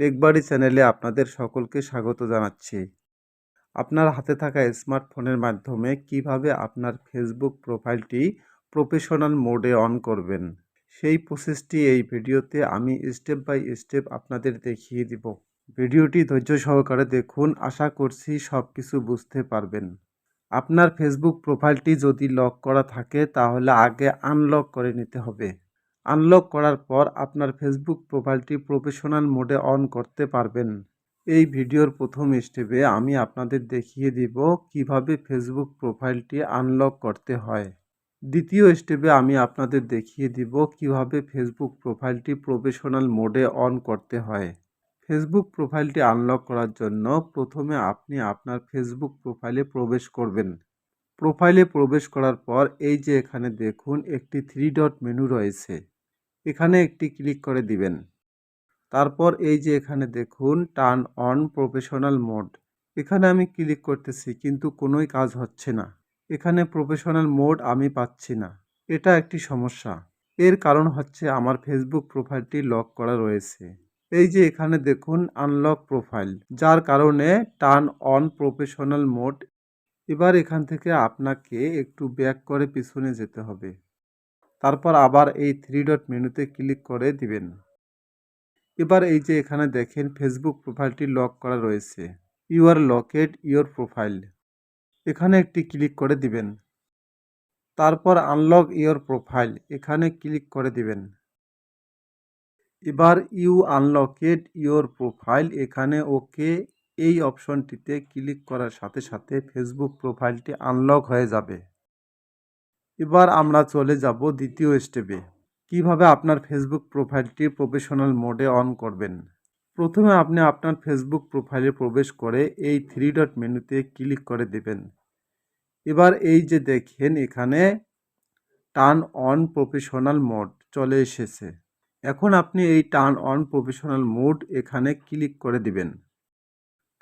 টেকবাড়ি চ্যানেলে আপনাদের সকলকে স্বাগত জানাচ্ছি। আপনার হাতে থাকা স্মার্টফোনের মাধ্যমে কীভাবে আপনার ফেসবুক প্রোফাইলটি প্রফেশনাল মোডে অন করবেন, সেই প্রসেসটি এই ভিডিওতে আমি স্টেপ বাই স্টেপ আপনাদের দেখিয়ে দিব। ভিডিওটি ধৈর্য সহকারে দেখুন, আশা করছি সব কিছু বুঝতে পারবেন। আপনার ফেসবুক প্রোফাইলটি যদি লক করা থাকে, তাহলে আগে আনলক করে নিতে হবে। আনলক করার পর আপনার ফেসবুক প্রোফাইলটি প্রফেশনাল মোডে অন করতে পারবেন। এই ভিডিওর প্রথম স্টেপে আমি আপনাদের দেখিয়ে দিব কীভাবে ফেসবুক প্রোফাইলটি আনলক করতে হয়। দ্বিতীয় স্টেপে আমি আপনাদের দেখিয়ে দিব কীভাবে ফেসবুক প্রোফাইলটি প্রফেশনাল মোডে অন করতে হয়। ফেসবুক প্রোফাইলটি আনলক করার জন্য প্রথমে আপনি আপনার ফেসবুক প্রোফাইলে প্রবেশ করবেন। প্রোফাইলে প্রবেশ করার পর এই যে এখানে দেখুন একটি থ্রি ডট মেনু রয়েছে। এখানে একটি ক্লিক করে দিবেন। তারপর এই যে এখানে দেখুন টার্ন অন প্রফেশনাল মোড এখানে আমি ক্লিক করতেছি কিন্তু কোনোই কাজ হচ্ছে না। এখানে প্রফেশনাল মোড আমি পাচ্ছি না। এটা একটি সমস্যা। এর কারণ হচ্ছে আমার ফেসবুক প্রোফাইলটি লক করা রয়েছে। এই যে এখানে দেখুন আনলক প্রোফাইল যার কারণে টার্ন অন প্রফেশনাল মোড এবার এখান থেকে আপনাকে একটু ব্যাক করে পিছনে যেতে হবে। তারপর আবার এই থ্রি ডট মেনুতে ক্লিক করে দিবেন। এবার এই যে এখানে দেখেন ফেসবুক প্রোফাইলটি লক করা রয়েছে। You are locked your profile এখানে একটি ক্লিক করে দিবেন। তারপর আনলক ইউর প্রোফাইল এখানে ক্লিক করে দিবেন। এবার ইউ আনলকেড ইউর প্রোফাইল এখানে ওকে এই অপশনটিতে ক্লিক করার সাথে সাথে ফেসবুক প্রোফাইলটি আনলক হয়ে যাবে। এবার আমরা চলে যাব দ্বিতীয় স্টেপে। কীভাবে আপনার ফেসবুক প্রোফাইলটি প্রফেশনাল মোডে অন করবেন? প্রথমে আপনি আপনার ফেসবুক প্রোফাইলে প্রবেশ করে এই থ্রি ডট মেনুতে ক্লিক করে দেবেন। এবার এই যে দেখেন, এখানে টার্ন অন প্রফেশনাল মোড চলে এসেছে। এখন আপনি এই টার্ন অন প্রফেশনাল মোড এখানে ক্লিক করে দিবেন।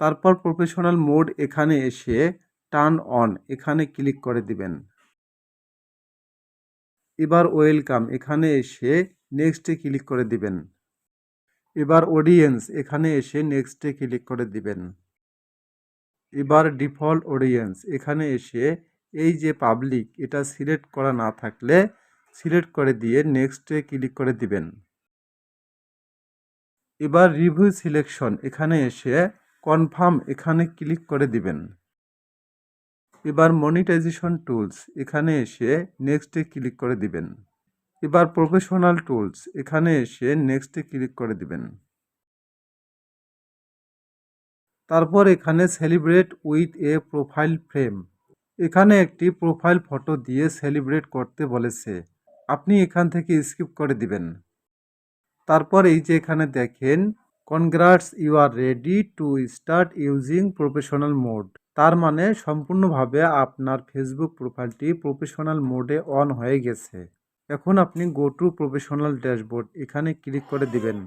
তারপর প্রফেশনাল মোড এখানে এসে টার্ন অন এখানে ক্লিক করে দিবেন। এবার ওয়েলকাম এখানে এসে নেক্সটে ক্লিক করে দিবেন। এবার অডিয়েন্স এখানে এসে নেক্সটে ক্লিক করে দিবেন। এবার ডিফল্ট অডিয়েন্স এখানে এসে এই যে পাবলিক এটা সিলেক্ট করা না থাকলে সিলেক্ট করে দিয়ে নেক্সটে ক্লিক করে দিবেন। এবার রিভিউ সিলেকশন এখানে এসে কনফার্ম এখানে ক্লিক করে দিবেন। এবার মনিটাইজেশন টুলস, এখানে এসে নেক্সটে ক্লিক করে দিবেন। এবার প্রফেশনাল টুলস, এখানে এসে নেক্সটে ক্লিক করে দিবেন। তারপর এখানে celebrate with a profile frame. এখানে একটি প্রোফাইল ফটো দিয়ে সেলিব্রেট করতে বলেছে। আপনি এখান থেকে স্কিপ করে দিবেন। তারপর এই যে এখানে দেখেন congrats you are ready to start using professional mode তার মানে সম্পূর্ণভাবে আপনার ফেসবুক প্রোফাইলটি প্রফেশনাল মোডে অন হয়ে গেছে। এখন আপনি গো টু প্রফেশনাল ড্যাশবোর্ড এখানে ক্লিক করে দিবেন।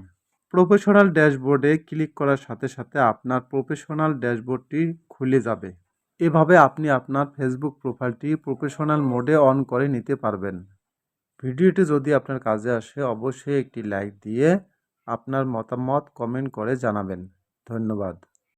প্রফেশনাল ড্যাশবোর্ডে ক্লিক করার সাথে সাথে আপনার প্রফেশনাল ড্যাশবোর্ডটি খুলে যাবে। এভাবে আপনি আপনার ফেসবুক প্রোফাইলটি প্রফেশনাল মোডে অন করে নিতে পারবেন। ভিডিওটি যদি আপনার কাজে আসে, অবশ্যই একটি লাইক দিয়ে আপনার মতামত কমেন্ট করে জানাবেন। ধন্যবাদ।